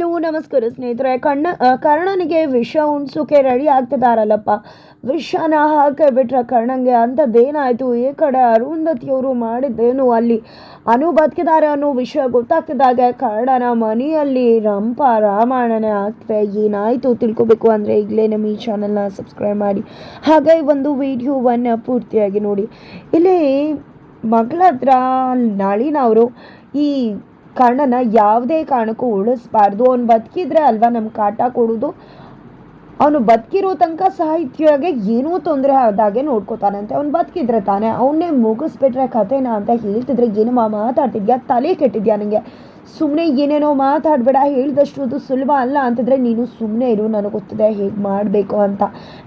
Hello ನಮಸ್ಕಾರ ಸ್ನೇಹಿತರೆ. ಕಣ್ಣ ಕರ್ಣನಿಗೆ ವಿಷ ಉಣ್ಸೋಕೆ ರೆಡಿ ಆಗ್ತಿದಾರಲ್ಲಪ್ಪ. ವಿಷನ ಹಾಕಿಬಿಟ್ರೆ ಕರ್ಣಂಗೆ ಅಂಥದ್ದೇನಾಯಿತು ಈ ಕಡೆ ಅರುಂಧತಿಯವರು ಮಾಡಿದ್ದೇನು ಅಲ್ಲಿ? ಅನು ಬದುಕಿದ್ದಾರೆ ಅನ್ನೋ ವಿಷಯ ಗೊತ್ತಾಗ್ತಿದ್ದಾಗ. ಕರ್ಣನ ಮನೆಯಲ್ಲಿ ರಂಪ ರಾಮಾಯಣನೇ ಆಗ್ತದೆ. ಏನಾಯಿತು ತಿಳ್ಕೊಬೇಕು ಅಂದರೆ ಈಗಲೇ ನಮ್ಮ ಈ ಚಾನಲ್ನ ಸಬ್ಸ್ಕ್ರೈಬ್ ಮಾಡಿ. ಹಾಗೆ ಒಂದು ವಿಡಿಯೋವನ್ನು ಪೂರ್ತಿಯಾಗಿ ನೋಡಿ. ಇಲ್ಲಿ ಮಗಳ ಹತ್ರ ನಳಿನವರು ಈ ಕರ್ಣನ ಯಾವುದೇ ಕಾರಣಕ್ಕೂ ಉಳಿಸ್ಬಾರ್ದು. ಅವ್ನು ಬದುಕಿದ್ರೆ ಅಲ್ವಾ ನಮ್ಗೆ ಕಾಟ ಕೊಡೋದು? ಅವನು ಬದುಕಿರೋ ತನಕ ಸಾಹಿತ್ಯಗೆ ಏನೂ ತೊಂದರೆ ಆದಾಗೆ ನೋಡ್ಕೋತಾನಂತೆ. ಅವ್ನು ಬದುಕಿದ್ರೆ ತಾನೆ. ಅವನ್ನೇ ಮುಗಿಸ್ಬಿಟ್ರೆ ಕಥೆನ ಅಂತ ಹೇಳ್ತಿದ್ರೆ ಏನು ಮಾತಾಡ್ತಿದ್ಯಾ? ತಲೆ ಕೆಟ್ಟಿದ್ಯಾ ನನಗೆ ಸುಮ್ಮನೆ ಏನೇನೋ ಮಾತಾಡಬೇಡ ಹೇಳಿದಷ್ಟು ಅದು ಸುಲಭ ಅಲ್ಲ ಅಂತಿದ್ರೆ ನೀನು ಸುಮ್ಮನೆ ಇರು, ನನಗೆ ಗೊತ್ತಿದೆ ಹೇಗೆ ಮಾಡಬೇಕು ಅಂತ.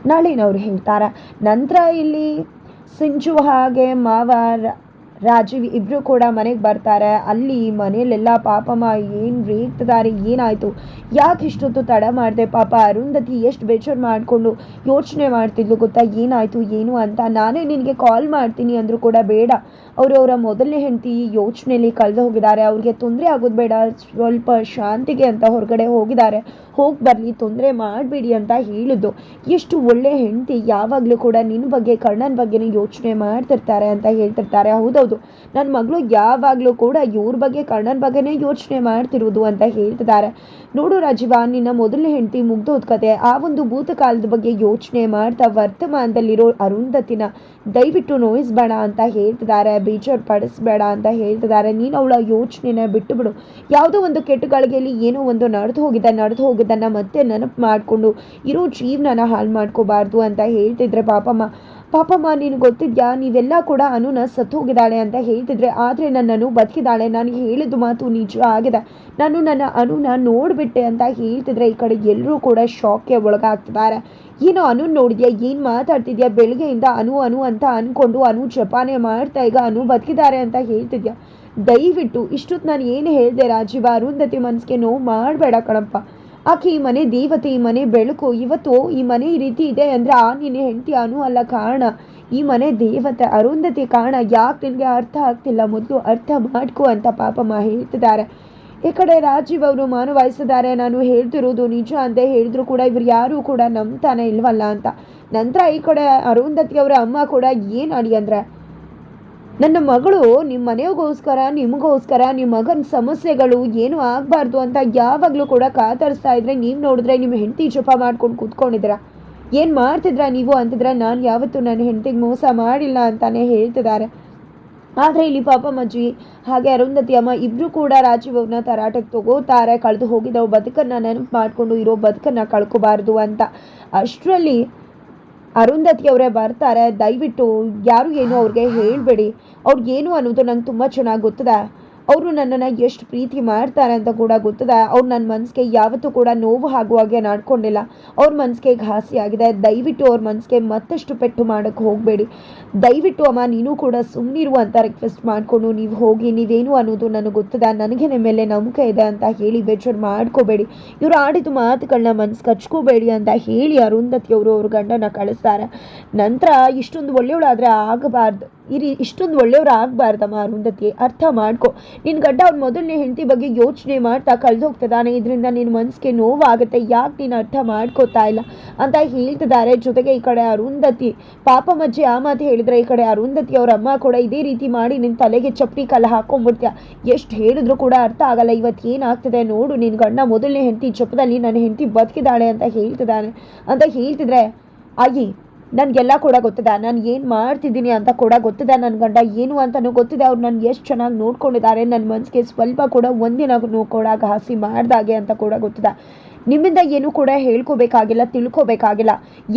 ನಳಿನವ್ರು ಹೇಳ್ತಾರೆ? ನಂತರ ಇಲ್ಲಿ ಸಿಂಚು ಹಾಗೆ ಮಾವ ರಾಜೀವ್ ಇಬ್ರು ಕೂಡ ಮನೆಗೆ ಬರ್ತಾರೆ. ಅಲ್ಲಿ ಮನೆಯಲ್ಲೆಲ್ಲ ಪಾಪಮ್ಮ ಏನು ರೇಗ್ತಿದ್ದಾರೆ ಏನಾಯ್ತು? ಯಾಕೆ ಇಷ್ಟೊತ್ತು ತಡ ಮಾಡಿದೆ? ಪಾಪ ಅರುಂಧತಿ ಎಷ್ಟು ಬೇಜಾರು ಮಾಡಿಕೊಂಡು ಯೋಚನೆ ಮಾಡ್ತಿದ್ಲು ಗೊತ್ತಾ? ಏನಾಯ್ತು, ಏನು ಅಂತ? ನಾನೇ ನಿನಗೆ ಕಾಲ್ ಮಾಡ್ತೀನಿ ಅಂದರೂ ಕೂಡ ಬೇಡ. ಅವರು ಅವರ ಮೊದಲನೇ ಹೆಂಡತಿ ಯೋಚನೆಯಲ್ಲಿ ಕಳೆದು ಹೋಗಿದ್ದಾರೆ. ಅವ್ರಿಗೆ ತೊಂದರೆ ಆಗೋದು ಬೇಡ. ಸ್ವಲ್ಪ ಶಾಂತಿಗೆ ಅಂತ ಹೊರಗಡೆ ಹೋಗಿದ್ದಾರೆ. ಹೋಗಿ ಬರಲಿ, ತೊಂದರೆ ಮಾಡಬೇಡಿ ಅಂತ ಹೇಳಿದ್ದು. ಎಷ್ಟು ಒಳ್ಳೆ ಹೆಂಡತಿ. ಯಾವಾಗಲೂ ಕೂಡ ನಿನ್ನ ಬಗ್ಗೆ, ಕರ್ಣನ ಬಗ್ಗೆನೇ ಯೋಚನೆ ಮಾಡ್ತಿರ್ತಾರೆ ಅಂತ ಹೇಳ್ತಿರ್ತಾರೆ. ಹೌದೌದು. ನನ್ನ ಮಗಳು ಯಾವಾಗಲೂ ಕೂಡ ಇವ್ರ ಬಗ್ಗೆ, ಕರ್ಣನ ಬಗ್ಗೆನೇ ಯೋಚನೆ ಮಾಡ್ತಿರೋದು ಅಂತ ಹೇಳ್ತಿದ್ದಾರೆ ನೋಡು ರಾಜೀವ, ನಿನ್ನ ಮೊದಲನೇ ಹೆಂಡತಿ ಮುಗ್ದೋದ್ ಕತೆ. ಆ ಒಂದು ಭೂತಕಾಲದ ಬಗ್ಗೆ ಯೋಚನೆ ಮಾಡ್ತಾ ವರ್ತಮಾನದಲ್ಲಿರೋ ಅರುಂಧತಿನ ದಯವಿಟ್ಟು ನೋಯಿಸ್ಬೇಡ ಅಂತ ಹೇಳ್ತಿದ್ದಾರೆ ಬೇಜಾರು ಪಡಿಸ್ಬೇಡ ಅಂತ ಹೇಳ್ತಿದ್ದಾರೆ ನೀನು ಅವಳ ಯೋಚನೆನ ಬಿಟ್ಟು ಬಿಡು ಯಾವುದೋ ಒಂದು ಕೆಟ್ಟ ಗಳಿಗೆಯಲ್ಲಿ ಏನೋ ಒಂದು ನಡೆದು ಹೋಗಿದ್ದ ನಡೆದು ಹೋಗಿದ್ದನ್ನು ಮತ್ತೆ ನೆನಪು ಮಾಡಿಕೊಂಡು ಇರೋ ಜೀವನನ ಹಾಳು ಮಾಡ್ಕೋಬಾರ್ದು ಅಂತ ಹೇಳ್ತಿದ್ರೆ ಪಾಪಮ್ಮ. ಪಾಪಮ್ಮ ನೀನು ಗೊತ್ತಿದ್ಯಾ? ನೀವೆಲ್ಲ ಕೂಡ ಅನುನ ಸತ್ತು ಹೋಗಿದ್ದಾಳೆ ಅಂತ ಹೇಳ್ತಿದ್ರೆ ಆದರೆ ನನ್ನನ್ನು ಬದುಕಿದ್ದಾಳೆ. ನಾನು ಹೇಳಿದ ಮಾತು ನಿಜ ಆಗಿದೆ. ನಾನು ನನ್ನ ಅನುನ ನೋಡಿಬಿಟ್ಟೆ ಅಂತ ಹೇಳ್ತಿದ್ರೆ ಈ ಕಡೆ ಎಲ್ಲರೂ ಕೂಡ ಶಾಕ್ಗೆ ಒಳಗಾಗ್ತಿದ್ದಾರೆ. ಏನು ಅನು ನೋಡಿದ್ಯಾ? ಏನು ಮಾತಾಡ್ತಿದ್ಯಾ? ಬೆಳಗ್ಗೆಯಿಂದ ಅನು ಅನು ಅಂತ ಅನ್ಕೊಂಡು ಅನು ಜಪಾನೆ ಮಾಡ್ತಾ ಈಗ ಅನು ಬದುಕಿದ್ದಾರೆ ಅಂತ ಹೇಳ್ತಿದ್ಯಾ? ದಯವಿಟ್ಟು ಇಷ್ಟೊತ್ತು ನಾನು ಏನು ಹೇಳಿದೆ ರಾಜೀವ? ಅರುಂಧತಿ ಮನಸ್ಸಿಗೆ ನೋವು ಮಾಡಬೇಡ ಕಣಪ್ಪ. ಆಕೆ ಈ ಮನೆ, ದೇವತೆ ಈ ಮನೆ, ಬೆಳಕು ಇವತ್ತು ಈ ಮನೆ ಈ ರೀತಿ ಇದೆ ಅಂದರೆ ಆ ನಿನ್ನ ಹೆಂಡತಿ ಅನು ಅಲ್ಲ ಕಾರಣ. ಈ ಮನೆ ದೇವತೆ ಅರುಂಧತಿ ಕಾರಣ. ಯಾಕೆ ನಿನಗೆ ಅರ್ಥ ಆಗ್ತಿಲ್ಲ? ಮೊದಲು ಅರ್ಥ ಮಾಡ್ಕೊ ಅಂತ ಪಾಪಮ್ಮ ಹೇಳ್ತಿದ್ದಾರೆ. ಈ ಕಡೆ ರಾಜೀವ್ ಅವರು ಮಾನವಾಯಿಸಿದ್ದಾರೆ ನಾನು ಹೇಳ್ತಿರೋದು ನಿಜ ಅಂತ ಹೇಳಿದ್ರು ಕೂಡ ಇವ್ರು ಯಾರೂ ಕೂಡ ನಂಬ್ತಾನೆ ಇಲ್ವಲ್ಲ ಅಂತ. ನಂತರ ಈ ಕಡೆ ಅರುಂಧತಿ ಅವರ ಅಮ್ಮ ಕೂಡ ಏನು ಅಡಿ ಅಂದ್ರೆ? ನನ್ನ ಮಗಳು ನಿಮ್ಮ ಮನೆಗೋಸ್ಕರ, ನಿಮಗೋಸ್ಕರ ನಿಮ್ಮ ಮಗನ ಸಮಸ್ಯೆಗಳು ಏನು ಆಗಬಾರ್ದು ಅಂತ ಯಾವಾಗಲೂ ಕೂಡ ಕಾತರಿಸ್ತಾ ಇದ್ರೆ, ನೀವು ನೋಡಿದ್ರೆ ನಿಮ್ಮ ಹೆಂಡತಿ ಜಪ ಮಾಡ್ಕೊಂಡು ಕೂತ್ಕೊಂಡಿದ್ದೀರಾ? ಏನು ಮಾಡ್ತಿದ್ರ ನೀವು ಅಂತಿದ್ರೆ, ನಾನು ಯಾವತ್ತೂ ನನ್ನ ಹೆಂಡತಿಗೆ ಮೋಸ ಮಾಡಿಲ್ಲ ಅಂತಾನೆ ಹೇಳ್ತಿದ್ದಾರೆ. ಆದರೆ ಇಲ್ಲಿ ಪಾಪ ಮಜ್ಜಿ, ಹಾಗೆ ಅರುಂಧತಿ ಅಮ್ಮ ಇಬ್ಬರು ಕೂಡ ರಾಜೀವ್ ಅವ್ರನ್ನ ತರಾಟೆಗೆ ತಗೋತಾರೆ, ಕಳೆದು ಹೋಗಿದ್ದವು, ಬದುಕನ್ನು ನೆನಪು ಮಾಡಿಕೊಂಡು ಇರೋ ಬದುಕನ್ನು ಕಳ್ಕೊಬಾರ್ದು ಅಂತ. ಅಷ್ಟರಲ್ಲಿ ಅರುಂಧತಿ ಅವರೇ ಬರ್ತಾರೆ. ದಯವಿಟ್ಟು ಯಾರು ಏನು ಅವ್ರಿಗೆ ಹೇಳಬೇಡಿ. ಅವ್ರಿಗೇನು ಅನ್ನೋದು ನಂಗೆ ತುಂಬ ಚೆನ್ನಾಗಿ ಗೊತ್ತಿದೆ. ಅವರು ನನ್ನನ್ನು ಎಷ್ಟು ಪ್ರೀತಿ ಮಾಡ್ತಾರೆ ಅಂತ ಕೂಡ ಗೊತ್ತದ. ಅವ್ರು ನನ್ನ ಮನಸ್ಸಿಗೆ ಯಾವತ್ತೂ ಕೂಡ ನೋವು ಹಾಗೆ ನಾಡ್ಕೊಂಡಿಲ್ಲ. ಅವ್ರ ಮನಸ್ಸಿಗೆ ಘಾಸಿ ಆಗಿದೆ. ದಯವಿಟ್ಟು ಅವ್ರ ಮನಸ್ಸಿಗೆ ಮತ್ತಷ್ಟು ಪೆಟ್ಟು ಮಾಡೋಕ್ಕೆ ಹೋಗಬೇಡಿ. ದಯವಿಟ್ಟು ಅಮ್ಮ, ನೀನು ಕೂಡ ಸುಮ್ಮನಿರು ಅಂತ ರಿಕ್ವೆಸ್ಟ್ ಮಾಡಿಕೊಂಡು ನೀವು ಹೋಗಿ, ನೀವೇನು ಅನ್ನೋದು ನನಗೆ ಗೊತ್ತದ. ನನಗೆ ನಿಮ್ಮ ಮೇಲೆ ನಂಬಿಕೆ ಇದೆ ಅಂತ ಹೇಳಿ ಬೇಜಾರು ಮಾಡ್ಕೋಬೇಡಿ. ಇವರು ಆಡಿದ ಮಾತುಗಳನ್ನ ಮನಸ್ಸು ಕಚ್ಕೋಬೇಡಿ ಅಂತ ಹೇಳಿ ಅರುಂಧತಿ ಅವರು ಅವ್ರ ಗಂಡನ ಕಳಿಸ್ತಾರೆ. ನಂತರ ಇಷ್ಟೊಂದು ಒಳ್ಳೆಯವಳಾದರೆ ಆಗಬಾರ್ದು. ಇರಿ, ಇಷ್ಟೊಂದು ಒಳ್ಳೆಯವ್ರು ಆಗಬಾರ್ದಮ್ಮ ಅರುಂಧತಿ. ಅರ್ಥ ಮಾಡ್ಕೊ. ನಿನ್ನ ಗಡ್ಡ ಅವ್ರ ಮೊದಲನೇ ಹೆಂಡತಿ ಬಗ್ಗೆ ಯೋಚನೆ ಮಾಡ್ತಾ ಕಳೆದು ಹೋಗ್ತಿದ್ದಾನೆ ಇದರಿಂದ ನಿನ್ನ ಮನಸ್ಸಿಗೆ ನೋವಾಗುತ್ತೆ. ಯಾಕೆ ನೀನು ಅರ್ಥ ಮಾಡ್ಕೋತಾ ಇಲ್ಲ? ಅಂತ ಹೇಳ್ತಿದ್ದಾರೆ. ಜೊತೆಗೆ ಈ ಕಡೆ ಅರುಂಧತಿ. ಪಾಪ ಮಜ್ಜಿ, ಆ ಮಾತು ಹೇಳಿದ್ರೆ ಈ ಕಡೆ ಅರುಂಧತಿ ಅವ್ರ ಅಮ್ಮ ಕೂಡ ಇದೇ ರೀತಿ ಮಾಡಿ ನಿನ್ನ ತಲೆಗೆ ಚಪ್ಪಿ ಕಲ್ಲ ಹಾಕೊಂಡ್ಬಿಡ್ತೀಯ ಎಷ್ಟು ಹೇಳಿದ್ರು ಕೂಡ ಅರ್ಥ ಆಗಲ್ಲ. ಇವತ್ತು ಏನಾಗ್ತಿದೆ ನೋಡು. ನಿನ್ನ ಗಂಡ ಮೊದಲನೇ ಹೆಂಡತಿ ಚಪ್ಪದಲ್ಲಿ ನನ್ನ ಹೆಂಡತಿ ಬದುಕಿದ್ದಾಳೆ ಅಂತ ಹೇಳ್ತಿದ್ದಾನೆ. ಅಂತ ಹೇಳ್ತಿದ್ರೆ ಆಗಿ ನನಗೆಲ್ಲ ಕೂಡ ಗೊತ್ತಿದೆ. ನಾನು ಏನು ಮಾಡ್ತಿದ್ದೀನಿ ಅಂತ ಕೂಡ ಗೊತ್ತಿದೆ. ನನ್ನ ಗಂಡ ಏನು ಅಂತಲೂ ಗೊತ್ತಿದೆ. ಅವ್ರು ನಾನು ಎಷ್ಟು ಚೆನ್ನಾಗಿ ನೋಡ್ಕೊಂಡಿದ್ದಾರೆ ನನ್ನ ಮನಸ್ಸಿಗೆ ಸ್ವಲ್ಪ ಕೂಡ ಒಂದಿನ ಕೂಡ ಘಾಸಿ ಮಾಡ್ದಾಗೆ ಅಂತ ಕೂಡ ಗೊತ್ತಿದೆ. ನಿಮ್ಮಿಂದ ಏನು ಕೂಡ ಹೇಳ್ಕೋಬೇಕಾಗಿಲ್ಲ, ತಿಳ್ಕೊಬೇಕಾಗಿಲ್ಲ.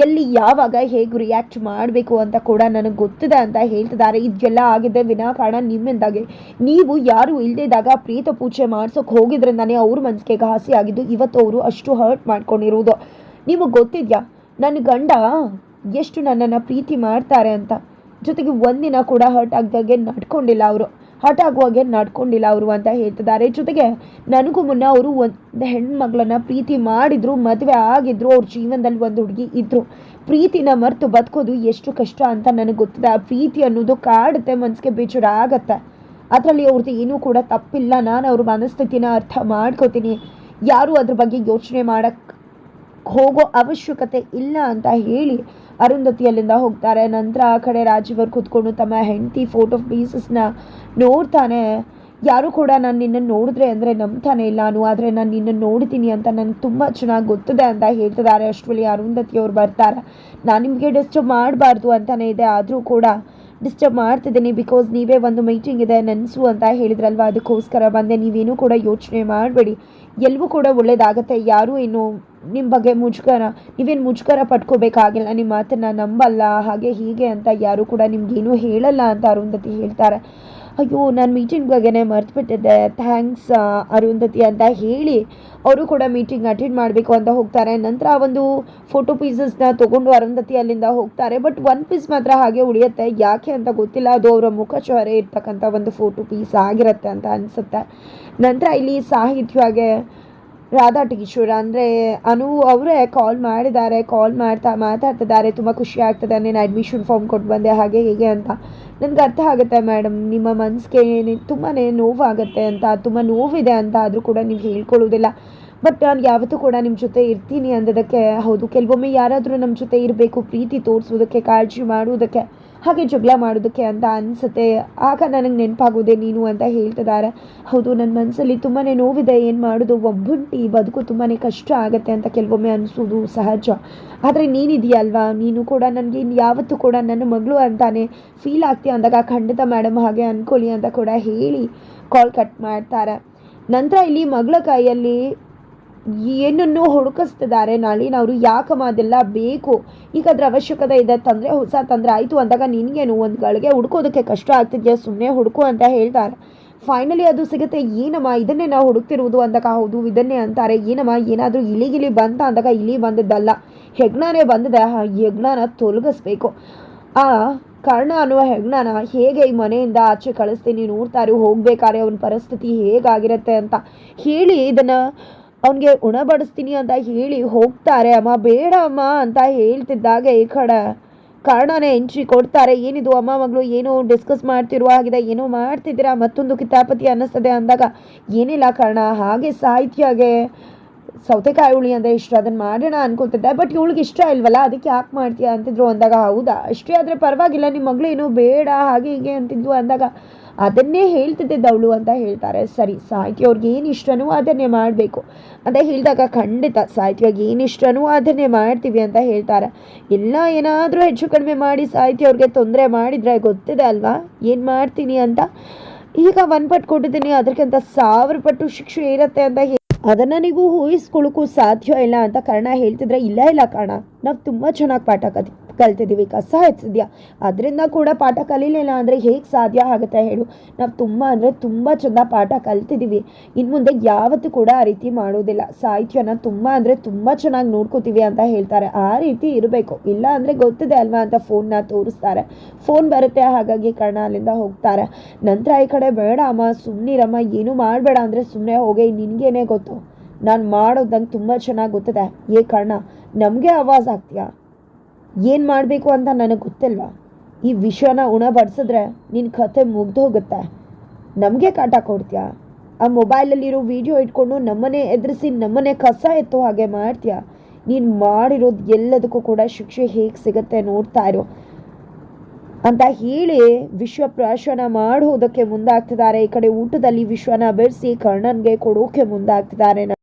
ಎಲ್ಲಿ ಯಾವಾಗ ಹೇಗೆ ರಿಯಾಕ್ಟ್ ಮಾಡಬೇಕು ಅಂತ ಕೂಡ ನನಗೆ ಗೊತ್ತಿದೆ ಅಂತ ಹೇಳ್ತಿದ್ದಾರೆ. ಇದೆಲ್ಲ ಆಗಿದೆ ವಿನಾಕಾರಣ ನಿಮ್ಮಿಂದಾಗೆ. ನೀವು ಯಾರು ಇಲ್ದಿದ್ದಾಗ ಪ್ರೀತ ಪೂಜೆ ಮಾಡ್ಸೋಕೆ ಹೋಗಿದ್ರಿಂದಾನೇ ಅವ್ರ ಮನಸ್ಸಿಗೆ ಘಾಸಿ ಆಗಿದ್ದು. ಇವತ್ತು ಅವರು ಅಷ್ಟು ಹರ್ಟ್ ಮಾಡ್ಕೊಂಡಿರೋದು. ನಿಮಗೆ ಗೊತ್ತಿದ್ಯಾ? ನನ್ನ ಗಂಡ ಎಷ್ಟು ನನ್ನನ್ನು ಪ್ರೀತಿ ಮಾಡ್ತಾರೆ ಅಂತ. ಜೊತೆಗೆ ಒಂದಿನ ಕೂಡ ಹರ್ಟ್ ಆಗ್ದಾಗೆ ನಡ್ಕೊಂಡಿಲ್ಲ ಅವರು. ಹರ್ಟ್ ಆಗುವಾಗೆ ನಡ್ಕೊಂಡಿಲ್ಲ ಅವರು ಅಂತ ಹೇಳ್ತಿದ್ದಾರೆ. ಜೊತೆಗೆ ನನಗೂ ಮುನ್ನ ಅವರು ಒಂದು ಹೆಣ್ಮಗಳನ್ನ ಪ್ರೀತಿ ಮಾಡಿದ್ರು, ಮದುವೆ ಆಗಿದ್ರು, ಅವ್ರ ಜೀವನದಲ್ಲಿ ಒಂದು ಹುಡುಗಿ ಇದ್ರು. ಪ್ರೀತಿನ ಮರೆತು ಬದುಕೋದು ಎಷ್ಟು ಕಷ್ಟ ಅಂತ ನನಗೆ ಗೊತ್ತಿದೆ. ಆ ಪ್ರೀತಿ ಅನ್ನೋದು ಕಾಡುತ್ತೆ ಮನಸ್ಸಿಗೆ ಬೇಜಾರು ಆಗತ್ತೆ. ಅದರಲ್ಲಿ ಅವ್ರದ್ದು ಏನೂ ಕೂಡ ತಪ್ಪಿಲ್ಲ. ನಾನು ಅವ್ರ ಮನಸ್ಥಿತಿನ ಅರ್ಥ ಮಾಡ್ಕೋತೀನಿ. ಯಾರು ಅದ್ರ ಬಗ್ಗೆ ಯೋಚನೆ ಮಾಡಕ್ಕೆ ಹೋಗೋ ಅವಶ್ಯಕತೆ ಇಲ್ಲ ಅಂತ ಹೇಳಿ ಅರುಂಧತಿ ಅಲ್ಲಿಂದ ಹೋಗ್ತಾರೆ. ನಂತರ ಆ ಕಡೆ ರಾಜೀವ್ ಅವ್ರು ಕೂತ್ಕೊಂಡು ತಮ್ಮ ಹೆಂಡತಿ ಫೋಟೋ ಪೀಸಸ್ನ ನೋಡ್ತಾನೆ. ಯಾರು ಕೂಡ ನಾನು ನಿನ್ನನ್ನು ನೋಡಿದ್ರೆ ಅಂದರೆ ನಂಬ್ತಾನೆ ಇಲ್ಲ. ನಾನು ಆದರೆ ನಾನು ನಿನ್ನನ್ನು ನೋಡ್ತೀನಿ ಅಂತ ನನಗೆ ತುಂಬ ಚೆನ್ನಾಗಿ ಗೊತ್ತಿದೆ ಅಂತ ಹೇಳ್ತಿದ್ದಾರೆ. ಅಷ್ಟರಲ್ಲಿ ಅರುಂಧತಿ ಅವ್ರು ಬರ್ತಾರೆ. ನಾನು ನಿಮಗೆ ಡಿಸ್ಟರ್ಬ್ ಮಾಡಬಾರ್ದು ಅಂತಲೇ ಇದೆ. ಆದರೂ ಕೂಡ ಡಿಸ್ಟರ್ಬ್ ಮಾಡ್ತಿದ್ದೀನಿ ಬಿಕಾಸ್ ನೀವೇ ಒಂದು ಮೀಟಿಂಗ್ ಇದೆ, ನೆನೆಸು ಅಂತ ಹೇಳಿದ್ರಲ್ವ? ಅದಕ್ಕೋಸ್ಕರ ಬಂದೆ. ನೀವೇನು ಕೂಡ ಯೋಚನೆ ಮಾಡಬೇಡಿ. ಎಲ್ಲವೂ ಕೂಡ ಒಳ್ಳೆಯದಾಗತ್ತೆ ಯಾರೂ ಏನು ನಿಮ್ಮ ಬಗ್ಗೆ ಮುಜುಗರ, ನೀವೇನು ಮುಜುಗರ ಪಟ್ಕೋಬೇಕಾಗಿಲ್ಲ ನಿಮ್ಮ ಮಾತನ್ನು ನಂಬಲ್ಲ, ಹಾಗೆ ಹೀಗೆ ಅಂತ ಯಾರೂ ಕೂಡ ನಿಮ್ಗೇನು ಹೇಳಲ್ಲ ಅಂತ ಅರುಂಧತಿ ಹೇಳ್ತಾರೆ. ಅಯ್ಯೋ, ನಾನು ಮೀಟಿಂಗ್ ಬಗ್ಗೆನೇ ಮರ್ತುಬಿಟ್ಟಿದ್ದೆ. ಥ್ಯಾಂಕ್ಸ್ ಅರುಂಧತಿ ಅಂತ ಹೇಳಿ ಅವರು ಕೂಡ ಮೀಟಿಂಗ್ ಅಟೆಂಡ್ ಮಾಡಬೇಕು ಅಂತ ಹೋಗ್ತಾರೆ. ನಂತರ ಒಂದು ಫೋಟೋ ಪೀಸಸ್ನ ತೊಗೊಂಡು ಅರುಂಧತಿ ಅಲ್ಲಿಂದ ಹೋಗ್ತಾರೆ. ಬಟ್ ಒನ್ ಪೀಸ್ ಮಾತ್ರ ಹಾಗೆ ಉಳಿಯುತ್ತೆ. ಯಾಕೆ ಅಂತ ಗೊತ್ತಿಲ್ಲ. ಅದು ಅವರ ಮುಖಚಹರೆ ಇರ್ತಕ್ಕಂಥ ಒಂದು ಫೋಟೋ ಪೀಸ್ ಆಗಿರುತ್ತೆ ಅಂತ ಅನಿಸುತ್ತೆ. ನಂತರ ಇಲ್ಲಿ ಸಾಹಿತ್ಯಗೆ ರಾಧಾ ಟೀಚರ್ ಅಂದರೆ ಅನು ಅವರೇ ಕಾಲ್ ಮಾಡಿದ್ದಾರೆ ಕಾಲ್ ಮಾಡ್ತಾ ಮಾತಾಡ್ತಿದ್ದಾರೆ. ತುಂಬ ಖುಷಿ ಆಗ್ತದೆ ನೀನು ಅಡ್ಮಿಷನ್ ಫಾರ್ಮ್ ಕೊಟ್ಟು ಬಂದೆ, ಹಾಗೆ ಹೀಗೆ ಅಂತ. ನನಗೆ ಅರ್ಥ ಆಗುತ್ತೆ ಮೇಡಮ್ ನಿಮ್ಮ ಮನಸ್ಸಿಗೆ ತುಂಬಾ ನೋವಾಗುತ್ತೆ ಅಂತ, ತುಂಬ ನೋವಿದೆ ಅಂತ ಆದರೂ ಕೂಡ ನೀವು ಹೇಳ್ಕೊಳ್ಳೋದಿಲ್ಲ ಬಟ್ ನಾನು ಯಾವತ್ತೂ ಕೂಡ ನಿಮ್ಮ ಜೊತೆ ಇರ್ತೀನಿ ಅಂದದಕ್ಕೆ, ಹೌದು, ಕೆಲವೊಮ್ಮೆ ಯಾರಾದರೂ ನಮ್ಮ ಜೊತೆ ಇರಬೇಕು, ಪ್ರೀತಿ ತೋರಿಸೋದಕ್ಕೆ ಕಾಳಜಿ ಮಾಡುವುದಕ್ಕೆ. ಹಾಗೆ ಜಗಳ ಮಾಡೋದಕ್ಕೆ ಅಂತ ಅನಿಸುತ್ತೆ. ಆಗ ನನಗೆ ನೆನಪಾಗೋದೆ ನೀನು ಅಂತ ಹೇಳ್ತಿದ್ದಾರೆ ಹೌದು ನನ್ನ ಮನಸ್ಸಲ್ಲಿ ತುಂಬಾ ನೋವಿದೆ. ಏನು ಮಾಡೋದು? ಒಬ್ಬುಂಟಿ ಬದುಕು ತುಂಬಾ ಕಷ್ಟ ಆಗುತ್ತೆ ಅಂತ ಕೆಲವೊಮ್ಮೆ ಅನಿಸೋದು ಸಹಜ. ಆದರೆ ನೀನಿದೆಯಲ್ವಾ ನೀನು ಕೂಡ ನನಗೆ ಯಾವತ್ತೂ ಕೂಡ ನನ್ನ ಮಗಳು ಅಂತಾನೆ ಫೀಲ್ ಆಗ್ತೀಯ ಅಂದಾಗ ಖಂಡಿತ ಮೇಡಮ್ ಹಾಗೆ ಅಂದ್ಕೊಳ್ಳಿ ಅಂತ ಕೂಡ ಹೇಳಿ ಕಾಲ್ ಕಟ್ ಮಾಡ್ತಾರೆ. ನಂತರ ಇಲ್ಲಿ ಮಗಳ ಕೈಯಲ್ಲಿ ಏನನ್ನು ಹುಡುಕಿಸ್ತಿದ್ದಾರೆ ನಳಿನವರು ಯಾಕಮ್ಮ ಅದೆಲ್ಲ ಬೇಕು? ಈಗ ಅದ್ರ ಅವಶ್ಯಕತೆ ಇದೆ. ತಂದರೆ ಹೊಸ ತಂದರೆ ಆಯಿತು ಅಂದಾಗ ನಿನಗೇನು? ಒಂದು ಗಳಿಗೆ ಹುಡ್ಕೋದಕ್ಕೆ ಕಷ್ಟ ಆಗ್ತಿದೆಯಾ? ಸುಮ್ಮನೆ ಹುಡುಕು ಅಂತ ಹೇಳ್ತಾರೆ. ಫೈನಲಿ ಅದು ಸಿಗುತ್ತೆ. ಏನಮ್ಮ? ಇದನ್ನೇ ನಾವು ಹುಡುಕ್ತಿರುವುದು ಅಂದಾಗ ಹೌದು, ಇದನ್ನೇ ಅಂತಾರೆ. ಏನಮ್ಮ? ಏನಾದರೂ ಇಲಿಗಿಲಿ ಬಂತ ಅಂದಾಗ ಇಲಿ ಬಂದದ್ದಲ್ಲ. ಹೆಗ್ಣನೇ ಬಂದಿದೆ. ಆ ಹೆಗ್ಣನ ತೊಲಗಿಸ್ಬೇಕು. ಆ, ಕರ್ಣ ಅನ್ನುವ ಹೆಗ್ಣನ ಹೇಗೆ ಈ ಮನೆಯಿಂದ ಆಚೆ ಕಳಿಸ್ತೀನಿ ನೋಡ್ತಾರೆ. ಹೋಗ್ಬೇಕಾದ್ರೆ ಅವನ ಪರಿಸ್ಥಿತಿ ಹೇಗಾಗಿರುತ್ತೆ ಅಂತ ಹೇಳಿ ಇದನ್ನು ಅವನಿಗೆ ಉಣಬಡಿಸ್ತೀನಿ ಅಂತ ಹೇಳಿ ಹೋಗ್ತಾರೆ. ಅಮ್ಮ, ಬೇಡ ಅಮ್ಮ ಅಂತ ಹೇಳ್ತಿದ್ದಾಗ ಈ ಕಡೆ. ಕರ್ಣನೇ ಎಂಟ್ರಿ ಕೊಡ್ತಾರೆ. ಏನಿದು ಅಮ್ಮ ಮಗಳು, ಏನೋ ಡಿಸ್ಕಸ್ ಮಾಡ್ತಿರುವ ಹಾಗಿದೆ, ಏನೋ ಮಾಡ್ತಿದ್ದೀರಾ? ಮತ್ತೊಂದು ಕಿತಾಪತಿ ಅನ್ನಿಸ್ತದೆ ಅಂದಾಗ, ಏನಿಲ್ಲ ಕಾರಣ, ಹಾಗೆ ಸಾಹಿತ್ಯಗೆ ಸೌತೆಕಾಯಿ ಹುಳಿ ಅಂದರೆ ಇಷ್ಟ ಅದನ್ನು ಮಾಡೋಣ ಅನ್ಕೊತಿದ್ದೆ ಬಟ್ ಇವಳಿಗೆ ಇಷ್ಟ ಇಲ್ವಲ್ಲ, ಅದಕ್ಕೆ ಯಾಕೆ ಮಾಡ್ತೀಯಾ ಅಂತಿದ್ರು ಅಂದಾಗ, ಹೌದಾ? ಅಷ್ಟೇ ಆದರೆ ಪರವಾಗಿಲ್ಲ ನಿಮ್ಮ ಮಗಳು ಏನೋ ಬೇಡ, ಹಾಗೆ ಹೀಗೆ ಅಂತಿದ್ವು ಅಂದಾಗ ಅದನ್ನೇ ಹೇಳ್ತಿದ್ದೆ ದವಳು ಅಂತ ಹೇಳ್ತಾರೆ. ಸರಿ ಸಾಹಿತ್ಯ ಅವ್ರಿಗೆ ಏನು ಇಷ್ಟನೋ ಅದನ್ನೇ ಮಾಡಬೇಕು. ಅಂತ ಹೇಳಿದಾಗ ಖಂಡಿತ ಸಾಹಿತ್ಯವಾಗಿ ಏನು ಇಷ್ಟನೋ ಅದನ್ನೇ ಮಾಡ್ತೀವಿ ಅಂತ ಹೇಳ್ತಾರೆ. ಎಲ್ಲ ಏನಾದರೂ ಹೆಚ್ಚು ಕಡಿಮೆ ಮಾಡಿ ಸಾಹಿತ್ಯ ಅವ್ರಿಗೆ ತೊಂದರೆ ಮಾಡಿದರೆ ಗೊತ್ತಿದೆ ಅಲ್ವಾ? ಏನು ಮಾಡ್ತೀನಿ ಅಂತ? ಈಗ ಒಂದು ಪಟ್ಟು ಕೊಟ್ಟಿದ್ದೀನಿ ಅದಕ್ಕಿಂತ ಸಾವಿರ ಪಟ್ಟು ಶಿಕ್ಷೆ ಇರುತ್ತೆ ಅಂತ ಅದನ್ನು ನೀವು ಊಹಿಸ್ಕೊಳ್ಳೋಕ್ಕೂ ಸಾಧ್ಯ ಇಲ್ಲ ಅಂತ ಕಾರಣ ಹೇಳ್ತಿದ್ರೆ, ಇಲ್ಲ ಇಲ್ಲ ಕಾರಣ, ನಾವು ತುಂಬ ಚೆನ್ನಾಗಿ ಪಾಠ ಕಲಿ ಕಲ್ತಿದ್ದೀವಿ, ಕಸ ಹೆಚ್ಚಿದ್ಯಾ ಅದರಿಂದ ಕೂಡ ಪಾಠ ಕಲೀಲಿಲ್ಲ ಅಂದರೆ ಹೇಗೆ ಸಾಧ್ಯ ಆಗುತ್ತೆ ಹೇಳು. ನಾವು ತುಂಬ ಅಂದರೆ ತುಂಬ ಚೆಂದ ಪಾಠ ಕಲ್ತಿದ್ದೀವಿ. ಇನ್ನು ಮುಂದೆ ಯಾವತ್ತೂ ಕೂಡ ಆ ರೀತಿ ಮಾಡೋದಿಲ್ಲ. ಸಾಹಿತ್ಯನ ತುಂಬ ಅಂದರೆ ತುಂಬ ಚೆನ್ನಾಗಿ ನೋಡ್ಕೋತೀವಿ ಅಂತ ಹೇಳ್ತಾರೆ. ಆ ರೀತಿ ಇರಬೇಕು. ಇಲ್ಲ ಅಂದರೆ ಗೊತ್ತಿದೆ ಅಲ್ವಾ ಅಂತ ಫೋನ್ನ ತೋರಿಸ್ತಾರೆ. ಫೋನ್ ಬರುತ್ತೆ, ಹಾಗಾಗಿ ಕರ್ಣ ಅಲ್ಲಿಂದ ಹೋಗ್ತಾರೆ. ನಂತರ ಈ ಕಡೆ ಬೇಡ ಅಮ್ಮ ಸುಮ್ಮನಿರಮ್ಮ ಏನು ಮಾಡಬೇಡ ಅಂದರೆ ಸುಮ್ಮನೆ ಹೋಗಿ, ನಿನಗೇನೆ ಗೊತ್ತು. ನಾನು ಮಾಡೋದಂಗೆ ತುಂಬ ಚೆನ್ನಾಗಿ ಗೊತ್ತಿದೆ. ಏ ಕರ್ಣ, ನಮಗೆ ಆವಾಜ್ ಆಗ್ತೀಯಾ? ಏನು ಮಾಡಬೇಕು ಅಂತ ನನಗೆ ಗೊತ್ತಿಲ್ವಾ? ಈ ವಿಷನ ಉಣಬಡಿಸಿದ್ರೆ ನಿನ್ನ ಕಥೆ ಮುಗ್ದು ಹೋಗುತ್ತೆ. ನಮಗೆ ಕಾಟ ಕೊಡ್ತೀಯಾ? ಆ ಮೊಬೈಲಲ್ಲಿರೋ ವಿಡಿಯೋ ಇಟ್ಕೊಂಡು ನಮ್ಮನೆ ಎದುರಿಸಿ ನಮ್ಮನೆ ಕಸ ಎತ್ತೋ ಹಾಗೆ ಮಾಡ್ತೀಯಾ? ನೀನು ಮಾಡಿರೋದು ಎಲ್ಲದಕ್ಕೂ ಕೂಡ ಶಿಕ್ಷೆ ಹೇಗೆ ಸಿಗುತ್ತೆ ನೋಡ್ತಾ ಇರೋ. ಅಂತ ಹೇಳಿ ವಿಶ್ವ ಪ್ರಾಶನ ಮಾಡುವುದಕ್ಕೆ ಮುಂದಾಗ್ತಿದ್ದಾರೆ. ಈ ಕಡೆ ಊಟದಲ್ಲಿ ವಿಶ್ವನ ಬೆರೆಸಿ ಕರ್ಣನ್ಗೆ ಕೊಡೋಕೆ ಮುಂದಾಗ್ತಿದ್ದಾರೆ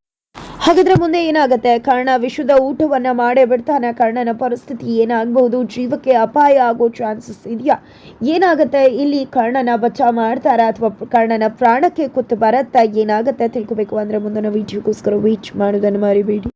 ಹಾಗಾದ್ರೆ ಮುಂದೆ ಏನಾಗುತ್ತೆ? ಕರ್ಣ ವಿಶ್ವದ ಊಟವನ್ನ ಮಾಡೇ ಬಿಡ್ತಾನೆ. ಕರ್ಣನ ಪರಿಸ್ಥಿತಿ ಏನಾಗಬಹುದು? ಜೀವಕ್ಕೆ ಅಪಾಯ ಆಗೋ ಚಾನ್ಸಸ್ ಇದೆಯಾ? ಏನಾಗುತ್ತೆ? ಇಲ್ಲಿ ಕರ್ಣನ ಬಚಾವ್ ಮಾಡ್ತಾರಾ ಅಥವಾ ಕರ್ಣನ ಪ್ರಾಣಕ್ಕೆ ಕುತ್ತು ಬರತ್ತಾ. ಏನಾಗುತ್ತೆ ತಿಳ್ಕೊಬೇಕು ಅಂದ್ರೆ ಮುಂದಿನ ವಿಡಿಯೋಗೋಸ್ಕರ ವೀಚ್ ಮಾಡೋದನ್ನು ಮರಿಬೇಡಿ.